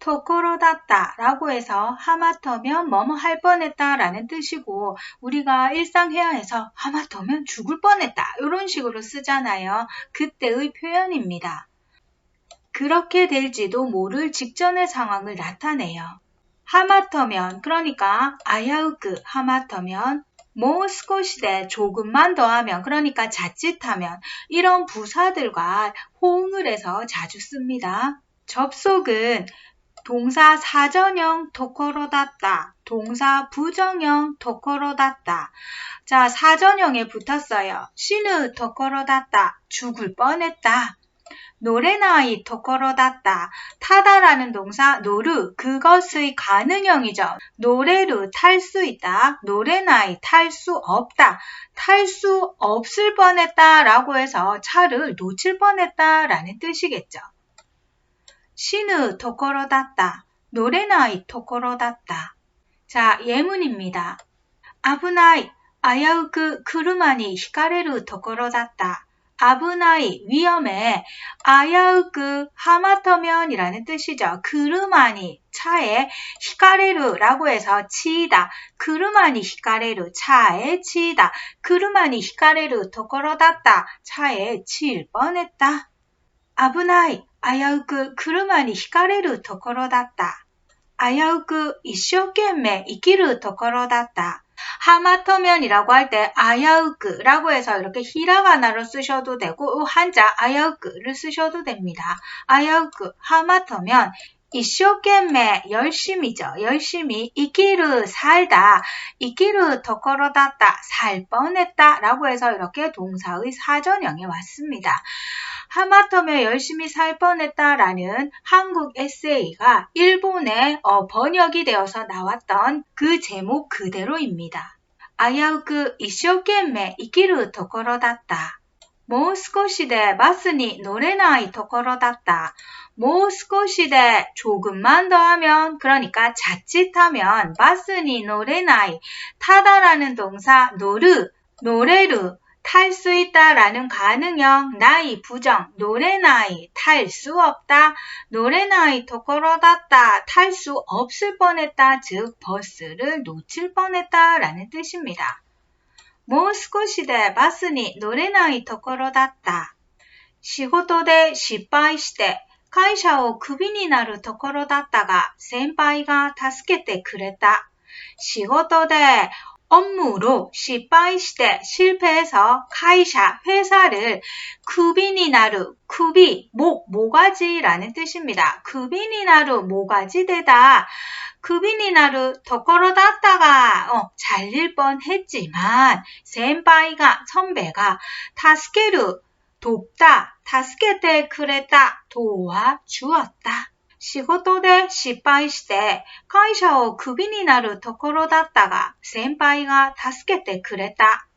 토코로다다 라고 해서 하마터면 뭐뭐 할 뻔했다 라는 뜻이고 우리가 일상회화에서 하마터면 죽을 뻔했다 이런 식으로 쓰잖아요. 그때의 표현입니다. 그렇게 될지도 모를 직전의 상황을 나타내요. 하마터면 그러니까 아야우크 하마터면 모스코시대 조금만 더 하면 그러니까 자칫하면 이런 부사들과 호응을 해서 자주 씁니다. 접속은 동사 사전형 토코로다다, 동사 부정형 토코로다다. 자, 사전형에 붙었어요. 시느 토코로다다, 죽을 뻔했다. 노래나이 토코로다다. 타다라는 동사 노르 그것의 가능형이죠. 노래루 탈 수 있다. 노래나이 탈 수 없다. 탈 수 없을 뻔했다 라고 해서 차를 놓칠 뻔했다 라는 뜻이겠죠. 시느 토코로다다. 노래나이 토코로다다. 자, 예문입니다. 아브나이 아야우크 크루마니 히카레루 토코로다다. 아브나이 위험해 아야우크 하마터면이라는 뜻이죠. 그르마니 차에 히카레루라고 해서 치이다. 그르마니 히카레루 차에 치이다. 그르마니 히카레루 토코로다다 차에 치일 뻔했다. 아브나이 아야우크 그르마니 히카레루 토코로다다. 아야우크 이쇼懸매 이기르 토코로다다. 하마터면이라고 할 때 아야우크라고 해서 이렇게 히라가나로 쓰셔도 되고 한자 아야우크를 쓰셔도 됩니다. 아야우크 하마터면 이쇼懸매 열심히죠. 열심히 이기르 살다 이기르 토코로다다 살 뻔했다 라고 해서 이렇게 동사의 사전형에 왔습니다. 하마터면 열심히 살 뻔했다라는 한국 에세이가 일본에 어, 번역이 되어서 나왔던 그 제목 그대로입니다. 아야우크 이쇼懸매 이기르 토코로다다. もう少しでバスに乗れないところだった. 뭐 스코시대 조금만 더 하면 그러니까 자칫하면 바스니 노래나이 타다라는 동사 노르 노래루 탈 수 있다라는 가능형 나이 부정 노래나이 탈 수 없다 노래나이 토코로다다 탈 수 없을 뻔했다 즉 버스를 놓칠 뻔했다라는 뜻입니다. もう少しでバスに乗れないところだった。仕事で失敗して会社をクビになるところだったが先輩が助けてくれた。仕事で 업무로 실패して 실패해서 카이샤 회사를 쿠비니나루 쿠비 목 모가지라는 뜻입니다. 쿠비니나루 모가지 되다. 쿠비니나루 도코로다다가 어, 잘릴 뻔했지만 센파이가 선배가 타스케루 돕다 타스케테 그랬다 도와주었다. 仕事で失敗して会社をクビになるところだったが先輩が助けてくれた